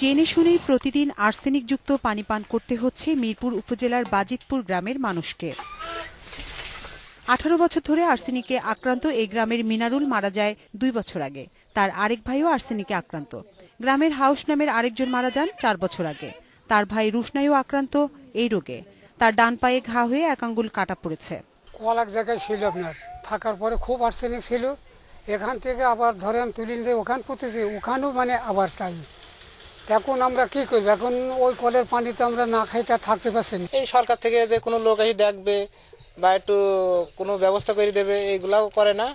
জেনে শুনেই প্রতিদিন আর্সেনিকযুক্ত পানি পান করতে হচ্ছে মিরপুর উপজেলার বাজিতপুর গ্রামের মানুষকে। আঠারো বছর ধরে আর্সেনিকে আক্রান্ত এই গ্রামের মিনারুল মারা যায় দুই বছর আগে। তার আরেক ভাইও আর্সেনিকে আক্রান্ত। গ্রামের হাউস নামের আরেকজন মারা যান চার বছর আগে। তার ভাই রুশনাইও আক্রান্ত এই রোগে। তার ডান পায়ে ঘা হয়ে এক আঙ্গুল কাটা পড়েছে। কল এক জায়গায় ছিল আপনার। থাকার পরে খুব আর্সেনিক ছিল। এখান থেকে আবার ধরেন তুলিন যে ওখান পুঁতেছি ওখানেও মানে আবার তাই। এখন আমরা কি করব? এখন ওই কলের পানি তো আমরা না খাইতে থাকতে পারছি না। এই সরকার থেকে যে কোনো লোক এসে দেখবে বা একটু কোনো ব্যবস্থা করে দেবে এইগুলাও করে না।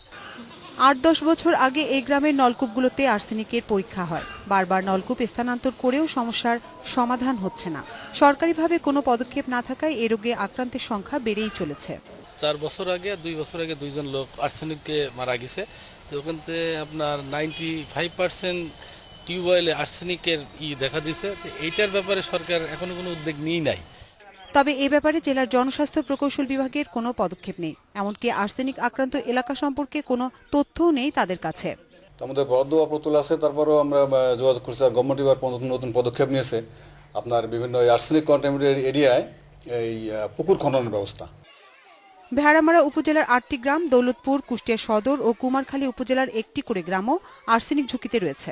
আট দশ বছর আগে এই গ্রামের নলকূপগুলোতে আর্সেনিকের পরীক্ষা হয়। বারবার নলকূপ স্থানান্তর করেও সমস্যার সমাধান হচ্ছে না। সরকারিভাবে কোনো পদক্ষেপ না থাকায় এ রোগে আক্রান্তের সংখ্যা বেড়েই চলেছে। চার বছর আগে আর দুই বছর আগে দুইজন লোক আর্সেনিককে মারা গেছে। তো ওখান থেকে আপনার নাইনটি ফাইভ পার্সেন্ট টিউবওয়েলে আর্সেনিকের ই দেখা দিছে তো এইটার ব্যাপারে সরকার এখনও কোনো উদ্যোগ নিই নাই। তবে এ ব্যাপারে জেলার জনস্বাস্থ্য প্রকৌশল বিভাগের কোনো পদক্ষেপ নেই। এমনকি আর্সেনিক আক্রান্ত এলাকা সম্পর্কে কোনো তথ্যও নেই তাদের কাছে। তো আমাদের বরাদ্দ প্রতুল আছে তারপরেও আমরা যোগাযোগ করছি আর গভর্নমেন্ট এবার নতুন নতুন পদক্ষেপ নিয়েছে। আপনার বিভিন্ন আর্সেনিক কন্টামিনেটেড এরিয়ায় এই পুকুর খননের ব্যবস্থা। ভেড়ামারা উপজেলার আটটি গ্রাম দৌলতপুর কুষ্টিয়া সদর ও কুমারখালী উপজেলার একটি করে গ্রামও আর্সেনিক ঝুঁকিতে রয়েছে।